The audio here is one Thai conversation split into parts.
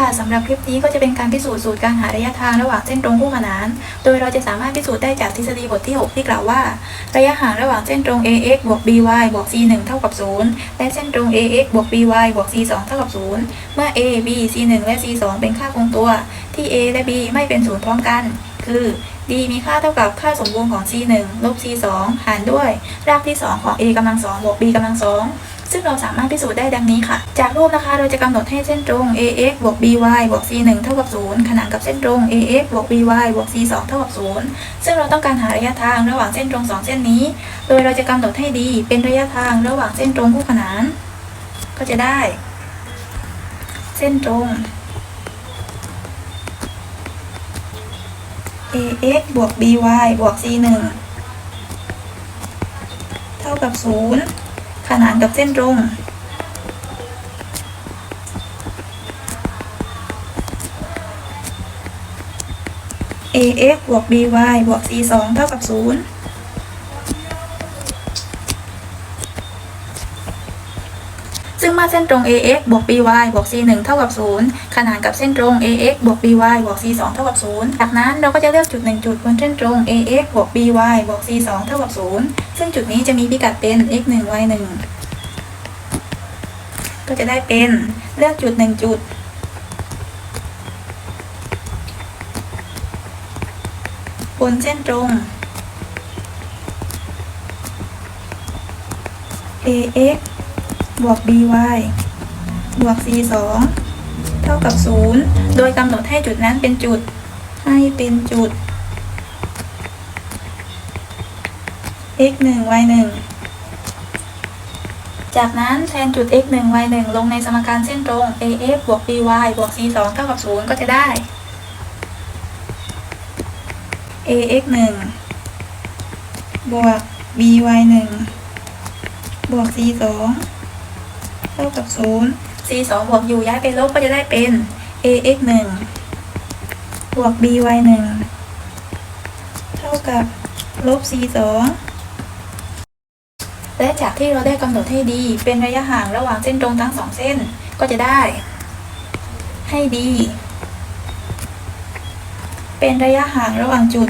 ค่ะสำหรับคลิปนี้ก็จะเป็นการพิสูจน์สูตรการหาระยะทางระหว่างเส้นตรงคู่ขนาน โดยเราจะสามารถพิสูจน์ได้จากทฤษฎีบทที่ 6 ที่กล่าวว่า ระยะห่างระหว่างเส้นตรง ax บวก by บวก c 1เท่ากับ 0 และเส้นตรง ax บวก by บวก c 2เท่ากับ 0 เมื่อ a b c 1และ c 2เป็นค่าคงตัว ที่ a และ b ไม่เป็นศูนย์พร้อมกัน คือ d มีค่าเท่ากับค่าสมบูรณ์ของ c 1ลบ c 2หารด้วย รากที่ 2 ของ a กำลัง2บวก b กำลัง2 ซึ่งเราสามารถพิสูจน์ได้ดังนี้ค่ะ จากรูปนะคะเราจะกำหนดให้เส้นตรง ax บวก by บวก c 1เท่ากับ 0 ขนานกับเส้นตรง ax บวก by บวก c 2เท่ากับ 0 ซึ่งเราต้องการหาระยะทางระหว่างเส้นตรง 2 เส้นนี้ โดยเราจะกำหนดให้ d เป็นระยะทางระหว่างเส้นตรงคู่ขนาน ก็จะได้ เส้นตรง ax บวก by บวก c 1เท่ากับ 0 ขนานกับเส้นตรง ax บวก by บวก c 2เท่ากับ 0 ซึ่งเมื่อเส้นตรง ax บวก by บวก c 1 เท่ากับ 0 ขนานกับเส้นตรง ax บวก by บวก c 2 เท่ากับ 0 จากนั้นเราก็จะเลือกจุด 1 จุดบนเส้นตรง ax บวก by บวก c 2 เท่ากับ 0 ซึ่งจุดนี้จะมีพิกัดเป็น x 1 y 1 ก็จะได้เป็นเลือกจุด 1 จุดบนเส้นตรง ax บวก by บวก c 2เท่ากับ 0 โดยกำหนดให้จุดนั้นเป็นจุด ให้เป็นจุด x 1 y 1จากนั้นแทนจุด x 1 y 1ลงในสมการเส้นตรง ax บวก by บวก c 2เท่ากับ 0 ก็จะได้ ax 1บวก by 1บวก c 2 ท่ากับ0 c 2บวกอยู่ย้ายไปลบก็จะได้เป็น ax 1บวก by 1เท่ากับลบ c 2และจากที่เราได้กำหนดให้ดี เป็นระยะห่างระหว่างเส้นตรงทั้งสองเส้นก็จะได้ ให้ดี เป็นระยะห่างระหว่างจุด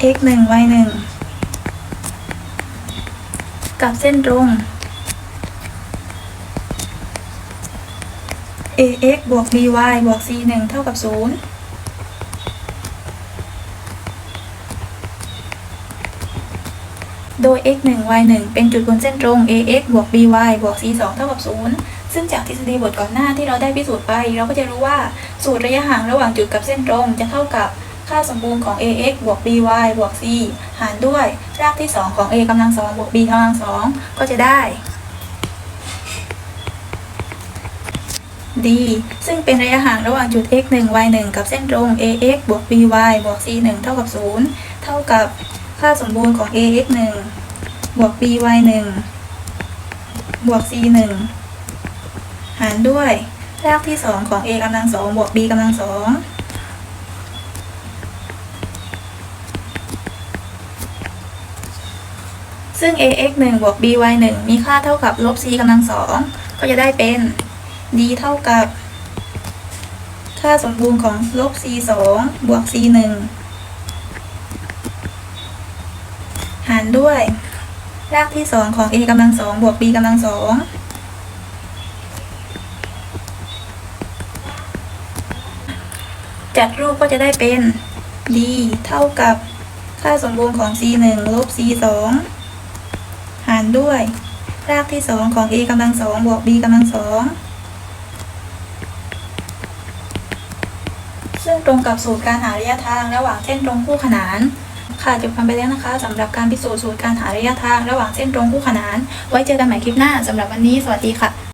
x 1 y 1กับเส้นตรง ax บวก by บวก c 1เท่ากับ 0โดย x 1 y 1เป็นจุดบนเส้นตรง ax บวก by บวก c 2เท่ากับ 0 ซึ่งจากทฤษฎีบทก่อนหน้าที่เราได้พิสูจน์ไป เราก็จะรู้ว่าสูตรระยะห่างระหว่างจุดกับเส้นตรงจะเท่ากับ ค่าสมบูรณ์ของ ax บวก by บวก c หารด้วย รากที่ 2 ของ a กำลัง2บวก b กำลัง2ก็จะได้ d ซึ่งเป็นระยะห่างระหว่างจุด x 1 y 1กับเส้นตรง ax บวก by บวก c 1เท่ากับ 0 เท่ากับค่าสมบูรณ์ของ ax 1บวก by 1บวก c 1หารด้วย รากที่ 2 ของ a กำลัง2บวก b กำลัง2 ซึ่ง ax 1บวก by 1มีค่าเท่ากับลบ c กำลัง2ก็จะได้เป็น d เท่ากับ ค่าสมบูรณ์ของลบ c 2บวก c 1หารด้วย รากที่ 2 ของ a กำลัง2บวก b กำลัง2จัดรูปก็จะได้เป็น d เท่ากับค่าสมบูรณ์ของ c 1ลบ c 2ารด้วย รากที่สองของ a กำลังสองบวก b กำลังสองซึ่งตรงกับสูตรการหาระยะทางระหว่างเส้นตรงคู่ขนานค่ะจบกันไปแล้วนะคะสำหรับการพิสูจน์สูตรการหาระยะทางระหว่างเส้นตรงคู่ขนาน ไว้เจอกันใหม่คลิปหน้าสำหรับวันนี้สวัสดีค่ะ